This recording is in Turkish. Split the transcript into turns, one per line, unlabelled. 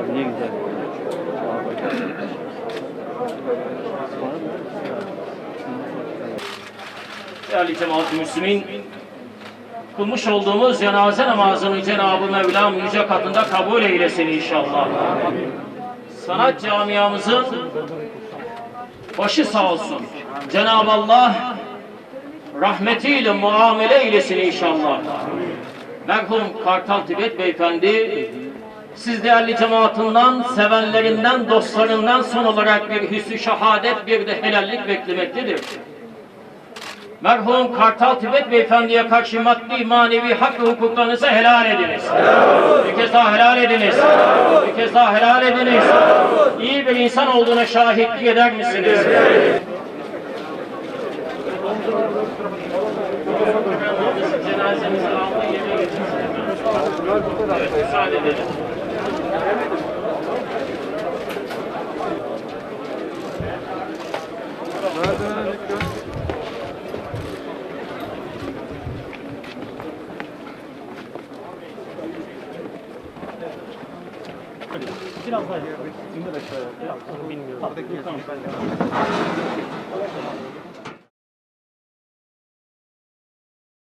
Abi ne güzel.
Değerli cemaat-i Müslümin, kılmış olduğumuz cenaze namazını Cenab-ı Mevlam yüce katında kabul eylesin inşallah. Sanat camiamızın başı sağ olsun. Cenab-ı Allah rahmetiyle muamele eylesin inşallah. Merhum Kartal Tibet Beyefendi siz değerli cemaatinden, sevenlerinden, dostlarından son olarak bir hüsnü şehadet, bir de helallik beklemektedir. Merhum Kartal Tibet Beyefendi'ye karşı maddi manevi hak ve hukuklarınızı helal ediniz. Bir kez daha helal ediniz. Bir kez daha helal ediniz. İyi bir insan olduğuna şahitlik eder misiniz? Cenazemizi aldığı yerine geçeceğiz. Evet, müsaade edelim.
Biraz daha. İndir aşağıya. Biraz. Bilmiyorum.